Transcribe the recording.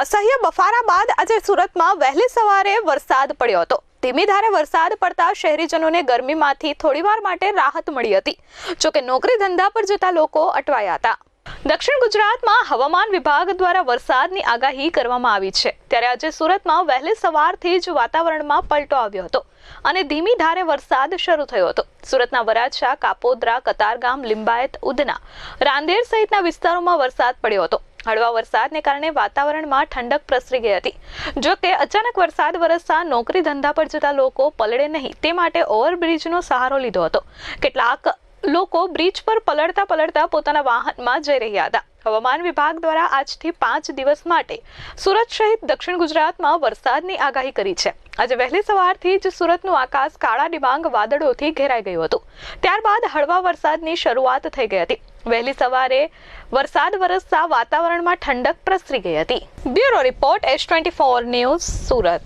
અસહ્ય બફારા બાદ આજે સુરતમાં વહેલી સવારે વરસાદ પડ્યો હતો. ધીમી ધારે વરસાદ પડતા શહેરીજનોને ગરમીમાંથી થોડીવાર માટે રાહત મળી હતી. જોકે નોકરી ધંધા પર જતા લોકો અટવાયા હતા. દક્ષિણ ગુજરાતમાં હવામાન વિભાગ દ્વારા વરસાદની આગાહી કરવામાં આવી છે. ત્યારે આજે સુરતમાં વહેલી સવારથી જ વાતાવરણમાં પલટો આવ્યો હતો અને ધીમી ધારે વરસાદ શરૂ થયો હતો. સુરતના વરાછા, કાપોદ્રા, કતારગામ, લિંબાયત, ઉધના, રાંદેર સહિતના વિસ્તારોમાં વરસાદ પડ્યો હતો. હળવા વરસાદને કારણે વાતાવરણમાં ઠંડક પ્રસરી ગઈ હતી. જો કે અચાનક વરસાદ વરસતા નોકરી ધંધા પર જતા લોકો પલળે નહીં, તે માટે ઓવરબ્રિજનો સહારો લીધો હતો. કેટલાક લોકો બ્રિજ પર પલળતા પલળતા પોતાના વાહનમાં જઈ રહ્યા હતા. હવામાન વિભાગ દ્વારા આજથી પાંચ દિવસ માટે સુરત સહિત દક્ષિણ ગુજરાતમાં વરસાદની આગાહી કરી છે. આજે વહેલી સવારથી જ સુરતનું આકાશ કાળા ડિબાંગ વાદળોથી ઘેરાઈ ગયું હતું. ત્યારબાદ હળવા વરસાદની શરૂઆત થઈ ગઈ હતી. વહેલી સવારે વરસાદ વરસતા વાતાવરણમાં ઠંડક પ્રસરી ગઈ હતી. Bureau report S twenty four news Surat.